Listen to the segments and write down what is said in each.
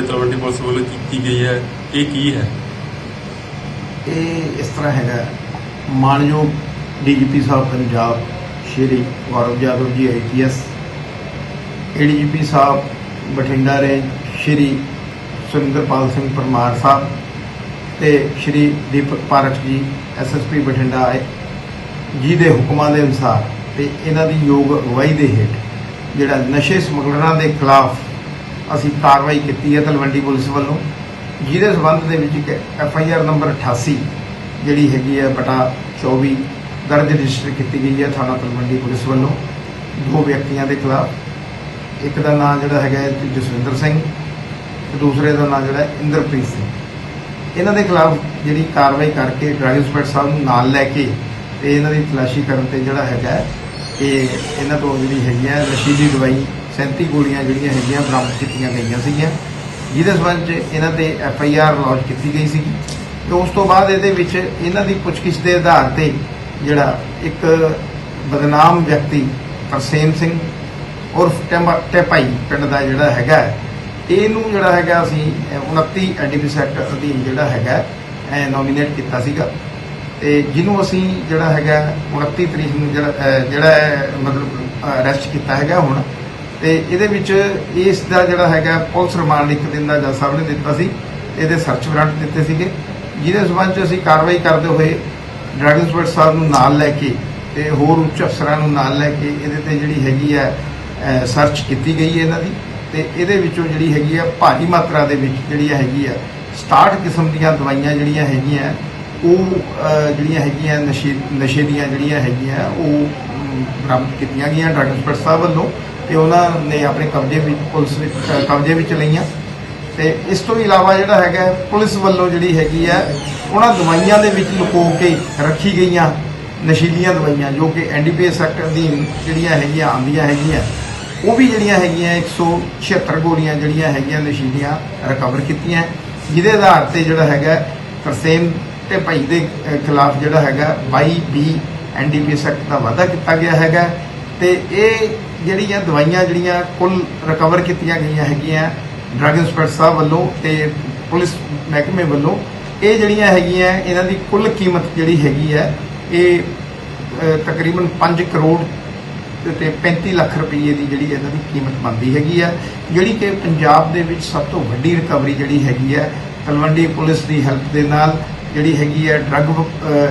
ਕਾਰਵਾਈ ਤਲਵੰਡੀ ਪੁਲਿਸ ਵੱਲੋਂ ਕੀਤੀ ਗਈ ਹੈ? ਇਹ ਕੀ ਹੈ? ਇਹ ਇਸ ਤਰ੍ਹਾਂ ਹੈਗਾ। ਮਾਨਯੋਗ ਡੀਜੀਪੀ ਸਾਹਿਬ ਪੰਜਾਬ, ਸ਼੍ਰੀ ਗੌਰਵ ਯਾਦਵ ਜੀ ਆਈਪੀਐਸ ਏਡੀਜੀਪੀ ਸਾਹਿਬ ਬਠਿੰਡਾ ਰੇਂਜ ਸ਼੍ਰੀ ਸੁਰਿੰਦਰਪਾਲ ਸਿੰਘ ਪਰਮਾਰ ਸਾਹਿਬ ਤੇ ਸ਼੍ਰੀ ਦੀਪਕ ਪਾਰਕ ਜੀ ਐਸਐਸਪੀ ਬਠਿੰਡਾ ਆਏ। ਜੀ ਦੇ ਹੁਕਮਾਂ ਦੇ ਅਨੁਸਾਰ ਤੇ ਇਹਨਾਂ ਦੀ ਯੋਗ ਅਗਵਾਈ ਦੇ ਹੇਠ ਜਿਹੜਾ ਨਸ਼ੇ ਸਮਗਲਰਾਂ ਦੇ ਖਿਲਾਫ ਅਸੀਂ ਕਾਰਵਾਈ ਕੀਤੀ ਹੈ ਤਲਵੰਡੀ ਪੁਲਿਸ ਵੱਲੋਂ। ਜਿਹਦੇ ਸਬੰਧ ਦੇ ਵਿੱਚ ਇੱਕ ਐਫ ਆਈ ਆਰ ਨੰਬਰ 88 ਜਿਹੜੀ ਹੈਗੀ ਹੈ ਬਟਾ 24 ਦਰਜ ਰਜਿਸਟਰ ਕੀਤੀ ਗਈ ਹੈ ਥਾਣਾ ਤਲਵੰਡੀ ਪੁਲਿਸ ਵੱਲੋਂ। ਦੋ ਵਿਅਕਤੀਆਂ ਦੇ ਖਿਲਾਫ, ਇੱਕ ਦਾ ਨਾਮ ਜਿਹੜਾ ਹੈਗਾ ਜਸਵਿੰਦਰ ਸਿੰਘ ਤੇ ਦੂਸਰੇ ਦਾ ਨਾਮ ਜਿਹੜਾ ਇੰਦਰਪ੍ਰੀਤ ਸਿੰਘ। ਇਹਨਾਂ ਦੇ ਖਿਲਾਫ ਜਿਹੜੀ ਕਾਰਵਾਈ ਕਰਕੇ ਡਰੱਗ ਸਪੈਟ ਸਾਹਿਬ ਨੂੰ ਨਾਲ ਲੈ ਕੇ ਤੇ ਇਹਨਾਂ ਦੀ ਤਲਾਸ਼ੀ ਕਰਨ ਤੇ ਜਿਹੜਾ ਹੈਗਾ ਇਹ ਇਹਨਾਂ ਤੋਂ ਜਿਹੜੀ ਹੈਗੀ ਹੈ ਨਸ਼ੀਲੀ ਦਵਾਈ 37 ਗੋਲੀਆਂ ਜਿਹੜੀਆਂ ਹੈਗੀਆਂ ਬਰਾਮਦ ਕੀਤੀਆਂ ਗਈਆਂ ਸੀਗੀਆਂ। ਜਿਹਦੇ ਸਬੰਧ 'ਚ ਇਹਨਾਂ ਤੇ ਐਫ ਆਈ ਆਰ ਲਾਂਚ ਕੀਤੀ ਗਈ ਸੀ ਤੇ ਉਸ ਤੋਂ ਬਾਅਦ ਇਹਦੇ ਵਿੱਚ ਇਹਨਾਂ ਦੀ ਪੁੱਛਗਿੱਛ ਦੇ ਆਧਾਰ ਤੇ ਜਿਹੜਾ ਇੱਕ ਬਦਨਾਮ ਵਿਅਕਤੀ ਤਰਸੇਮ ਸਿੰਘ ਉਰਫ ਟੈਂਬਾ- ਟੈਪਾਈ ਪਿੰਡ ਦਾ ਜਿਹੜਾ ਹੈਗਾ ਇਹਨੂੰ ਜਿਹੜਾ ਹੈਗਾ ਅਸੀਂ ਅਹ, 29 ਐਨਡੀਪੀ ਐਕਟ ਅਧੀਨ ਜਿਹੜਾ ਹੈਗਾ ਨੋਮੀਨੇਟ ਕੀਤਾ ਸੀਗਾ। ਤੇ ਜਿਹਨੂੰ ਅਸੀਂ ਜਿਹੜਾ ਹੈਗਾ 29 ਤਰੀਕ ਨੂੰ ਜਿਹੜਾ ਜਿਹੜਾ ਹੈ, ਮਤਲਬ ਅਰੈਸਟ ਕੀਤਾ ਹੈਗਾ ਹੁਣ ਤੇ ਇਹਦੇ ਵਿੱਚ ਇਸ ਦਾ ਜਿਹੜਾ ਹੈਗਾ ਪੁਲਿਸ ਰਿਮਾਂਡ ਇੱਕ ਦਿਨ ਦਾ ਜੱਜ ਸਾਹਿਬ ਨੇ ਦਿੱਤਾ ਸੀ, ਇਹਦੇ ਸਰਚ ਵਾਰੰਟ ਦਿੱਤੇ ਸੀਗੇ। ਜਿਹਦੇ ਸਬੰਧ ਚ ਅਸੀਂ ਕਾਰਵਾਈ ਕਰਦੇ ਹੋਏ ਡਰੱਗ ਇੰਸਪੈਕਟਰ ਸਾਹਿਬ ਨੂੰ ਨਾਲ ਲੈ ਕੇ ਤੇ ਹੋਰ ਉੱਚ ਅਫਸਰਾਂ ਨੂੰ ਨਾਲ ਲੈ ਕੇ ਇਹਦੇ ਤੇ ਜਿਹੜੀ ਹੈਗੀ ਹੈ ਸਰਚ ਕੀਤੀ ਗਈ ਹੈ ਇਹਨਾਂ ਦੀ। ਤੇ ਇਹਦੇ ਵਿੱਚੋਂ ਜਿਹੜੀ ਹੈਗੀ ਆ ਭਾਰੀ ਮਾਤਰਾ ਦੇ ਵਿੱਚ ਜਿਹੜੀ ਹੈਗੀ ਆ 67 ਕਿਸਮ ਦੀਆਂ ਦਵਾਈਆਂ ਜਿਹੜੀਆਂ ਹੈਗੀਆਂ, ਉਹ ਜਿਹੜੀਆਂ ਹੈਗੀਆਂ ਨਸ਼ੇ ਨਸ਼ੇ ਦੀਆਂ ਜਿਹੜੀਆਂ ਹੈਗੀਆਂ, ਉਹ ਬਰਾਮਦ ਕੀਤੀਆਂ ਗਈਆਂ ਡਰੱਗ ਇੰਸਪੈਕਟਰ ਸਾਹਿਬ ਵੱਲੋਂ ਤੇ ਉਹਨਾਂ ਨੇ ਆਪਣੇ ਕਬਜ਼ੇ ਵਿੱਚ ਪੁਲਿਸ ਵਿੱਚ ਅਹ, ਕਬਜ਼ੇ ਵਿੱਚ ਲਈਆਂ। ਤੇ ਇਸ ਤੋਂ ਇਲਾਵਾ ਜਿਹੜਾ ਹੈਗਾ ਹੈ, ਪੁਲਿਸ ਵੱਲੋਂ ਜਿਹੜੀ ਹੈਗੀ ਹੈ ਉਹਨਾਂ ਦਵਾਈਆਂ ਦੇ ਵਿੱਚ ਲੁਕੋ ਕੇ ਰੱਖੀ ਗਈਆਂ ਨਸ਼ੀਲੀਆਂ ਦਵਾਈਆਂ ਜੋ ਕਿ ਐਨਡੀਪੀਐਸ ਐਕਟ ਅਧੀਨ ਜਿਹੜੀਆਂ ਹੈਗੀਆਂ ਆਉਂਦੀਆਂ ਹੈਗੀਆਂ ਉਹ ਵੀ ਜਿਹੜੀਆਂ ਹੈਗੀਆਂ 176 ਗੋਲੀਆਂ ਜਿਹੜੀਆਂ ਹੈਗੀਆਂ ਨਸ਼ੀਲੀਆਂ ਰਿਕਵਰ ਕੀਤੀਆਂ। ਜਿਹਦੇ ਆਧਾਰ ਤੇ ਜਿਹੜਾ ਹੈਗਾ ਤਰਸੇਮ ਤੇ ਭਾਈ ਦੇ ਖਿਲਾਫ ਜਿਹੜਾ ਹੈਗਾ 22 ਬੀ ਐਨਡੀਪੀਐਸ ਐਕਟ ਦਾ ਵਾਅਦਾ ਕੀਤਾ ਗਿਆ ਹੈਗਾ। ਤੇ ਇਹ ਜਿਹੜੀਆਂ ਦਵਾਈਆਂ, ਜਿਹੜੀਆਂ ਕੁੱਲ ਰਿਕਵਰ ਕੀਤੀਆਂ ਗਈਆਂ ਹੈਗੀਆਂ ਡਰੱਗ ਇੰਸਪੈਕਟਰ ਸਾਹਿਬ ਵੱਲੋਂ ਤੇ ਪੁਲਿਸ ਮਹਿਕਮੇ ਵੱਲੋਂ, ਇਹ ਜਿਹੜੀਆਂ ਹੈਗੀਆਂ, ਇਹਨਾਂ ਦੀ ਕੁੱਲ ਕੀਮਤ ਜਿਹੜੀ ਹੈਗੀ ਹੈ, ਇਹ ਤਕਰੀਬਨ 5 ਕਰੋੜ ਤੇ 35 ਲੱਖ ਰੁਪਏ ਦੀ ਜਿਹੜੀ ਇਹਨਾਂ ਦੀ ਕੀਮਤ ਬਣਦੀ ਹੈਗੀ ਹੈ ਜਿਹੜੀ ਕਿ ਪੰਜਾਬ ਦੇ ਵਿੱਚ ਸਭ ਤੋਂ ਵੱਡੀ ਰਿਕਵਰੀ ਜਿਹੜੀ ਹੈਗੀ ਹੈ ਤਲਵੰਡੀ ਪੁਲਿਸ ਦੀ ਹੈਲਪ ਦੇ ਨਾਲ ਜਿਹੜੀ ਹੈਗੀ ਹੈ ਡਰੱਗ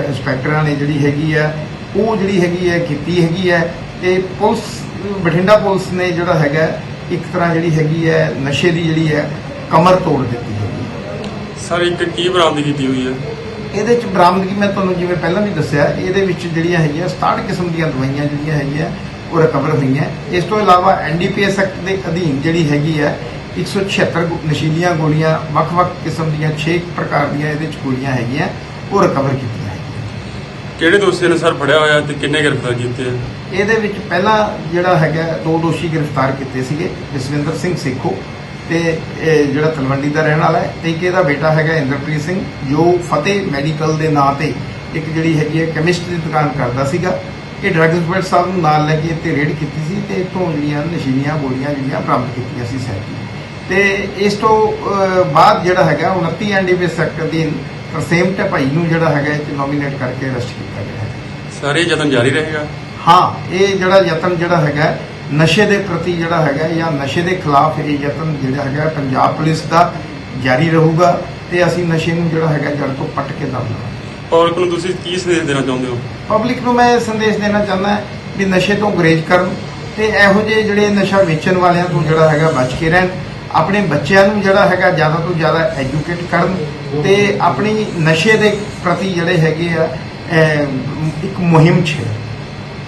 ਇੰਸਪੈਕਟਰਾਂ ਨੇ ਜਿਹੜੀ ਹੈਗੀ ਹੈ ਉਹ ਜਿਹੜੀ ਹੈਗੀ ਹੈ ਕੀਤੀ ਹੈਗੀ ਹੈ ਤੇ ਪੁਲਿਸ ਬਠਿੰਡਾ ਪੁਲਿਸ ਨੇ ਜਿਹੜਾ ਹੈਗਾ ਇੱਕ ਤਰ੍ਹਾਂ ਜਿਹੜੀ ਹੈਗੀ ਹੈ ਨਸ਼ੇ ਦੀ ਜਿਹੜੀ ਹੈ ਕਮਰ ਤੋੜ ਦਿੱਤੀ ਹੈ। ਸਰ ਇੱਕ ਕੀ ਬਰਾਮਦ ਕੀਤੀ ਹੋਈ ਹੈ? ਇਹਦੇ ਚ ਬਰਾਮਦਗੀ ਮੈਂ ਤੁਹਾਨੂੰ ਜਿਵੇਂ ਪਹਿਲਾਂ ਵੀ ਦੱਸਿਆ ਇਹਦੇ ਵਿੱਚ ਜਿਹੜੀਆਂ ਹੈਗੀਆਂ 67 ਕਿਸਮ ਦੀਆਂ ਦਵਾਈਆਂ ਜਿਹੜੀਆਂ ਹੈਗੀਆਂ ਉਹ ਰਿਕਵਰ ਹੋਈਆਂ। ਇਸ ਤੋਂ ਇਲਾਵਾ ਐਨਡੀਪੀਐਸ ਐਕਟ ਦੇ ਅਧੀਨ ਜਿਹੜੀ ਹੈਗੀ ਹੈ 176 ਗੁ- ਨਸ਼ੀਲੀਆਂ ਗੋਲੀਆਂ ਵੱਖ-ਵੱਖ ਕਿਸਮ ਦੀਆਂ 6 ਪ੍ਰਕਾਰ ਦੀਆਂ ਇਹਦੇ ਚ ਗੋਲੀਆਂ ਹੈਗੀਆਂ ਉਹ ਰਿਕਵਰ ਕੀਤੀਆਂ। ਕਿਹੜੇ ਦੋਸ਼ੀਆਂ ਨੇ ਸਰ ਫੜਿਆ ਹੋਇਆ ਤੇ ਕਿੰਨੇ ਗ੍ਰਿਫਤਾਰ ਕੀਤੇ ਆ? ਇਹਦੇ ਵਿੱਚ ਪਹਿਲਾਂ ਜਿਹੜਾ ਹੈਗਾ ਦੋ ਦੋਸ਼ੀ ਗ੍ਰਿਫਤਾਰ ਕੀਤੇ ਸੀਗੇ ਜਸਵਿੰਦਰ ਸਿੰਘ ਸੇਖੋ ਤੇ ਇਹ ਜਿਹੜਾ ਤਲਵੰਡੀ ਦਾ ਰਹਿਣ ਵਾਲਾ ਹੈ ਤੇ ਇੱਕ ਇਹਦਾ ਬੇਟਾ ਹੈਗਾ ਇੰਦਰਪ੍ਰੀਤ ਸਿੰਘ ਜੋ ਫਤਿਹ ਮੈਡੀਕਲ ਦੇ ਨਾਂ ਤੇ ਇੱਕ ਜਿਹੜੀ ਹੈਗੀ ਹੈ ਕੈਮਿਸਟ ਦੀ ਦੁਕਾਨ ਕਰਦਾ ਸੀਗਾ। ਇਹ ਡਰੱਗ ਇੰਸਪੈਕਟਰ ਸਾਹਿਬ ਨੂੰ ਨਾਲ ਲੈ ਕੇ ਇੱਥੇ ਰੇਡ ਕੀਤੀ ਸੀ ਤੇ ਇੱਥੋਂ ਜਿਹੜੀਆਂ ਨਸ਼ੀਲੀਆਂ ਗੋਲੀਆਂ ਜਿਹੜੀਆਂ ਬਰਾਮਦ ਕੀਤੀਆਂ ਸੀ ਸੈਂਤੀ ਤੇ ਇਸ ਤੋਂ ਅਹ, ਬਾਅਦ ਜਿਹੜਾ ਹੈਗਾ 29 ਐਨਡੀਪੀਐਸ ਸੈਕਟਰ ਦੀ ਤਰਸੇਮ ਢਪਾਈ ਨੂੰ ਜਿਹੜਾ ਹੈਗਾ ਇਹ ਨੋਮੀਨੇਟ ਕਰਕੇ ਅਰੈਸਟ ਕੀਤਾ ਗਿਆ ਹੈ। ਸਰ ਇਹ ਯਤਨ ਜਾਰੀ ਰਹੇਗਾ? ਹਾਂ ਇਹ ਜਿਹੜਾ ਯਤਨ ਜਿਹੜਾ ਹੈਗਾ ਨਸ਼ੇ ਦੇ ਪ੍ਰਤੀ ਜਿਹੜਾ ਹੈਗਾ ਜਾਂ ਨਸ਼ੇ ਦੇ ਖਿਲਾਫ ਇਹ ਯਤਨ ਜਿਹੜਾ ਹੈਗਾ ਪੰਜਾਬ ਪੁਲਿਸ ਦਾ ਜਾਰੀ ਰਹੂਗਾ ਤੇ ਅਸੀਂ ਨਸ਼ੇ ਨੂੰ ਜਿਹੜਾ ਹੈਗਾ ਜੜ ਤੋਂ ਪੱਟ ਕੇ ਦਬਾਵਾਂਗੇ ਪਬਲਿਕ ਨੂੰ ਤੁਸੀਂ ਕੀ ਸੰਦੇਸ਼ ਦੇਣਾ ਚਾਹੁੰਦੇ ਹੋ? ਪਬਲਿਕ ਨੂੰ ਮੈਂ ਇਹ ਸੰਦੇਸ਼ ਦੇਣਾ ਚਾਹੁੰਦਾ ਵੀ ਨਸ਼ੇ ਤੋਂ ਗੁਰੇਜ਼ ਕਰਨ ਤੇ ਇਹੋ ਜਿਹੇ ਜਿਹੜੇ ਨਸ਼ਾ ਵੇਚਣ ਵਾਲਿਆਂ ਤੋਂ ਜਿਹੜਾ ਹੈਗਾ ਬਚ ਕੇ ਰਹਿਣ। ਆਪਣੇ ਬੱਚਿਆਂ ਨੂੰ ਜਿਹੜਾ ਹੈਗਾ ਜ਼ਿਆਦਾ ਤੋਂ ਜ਼ਿਆਦਾ ਐਜੂਕੇਟ ਕਰਨ ਤੇ ਆਪਣੀ ਨਸ਼ੇ ਦੇ ਪ੍ਰਤੀ ਜਿਹੜੇ ਹੈਗੇ ਆ ਇੱਕ ਮੁਹਿੰਮ ਛੇੜਨ।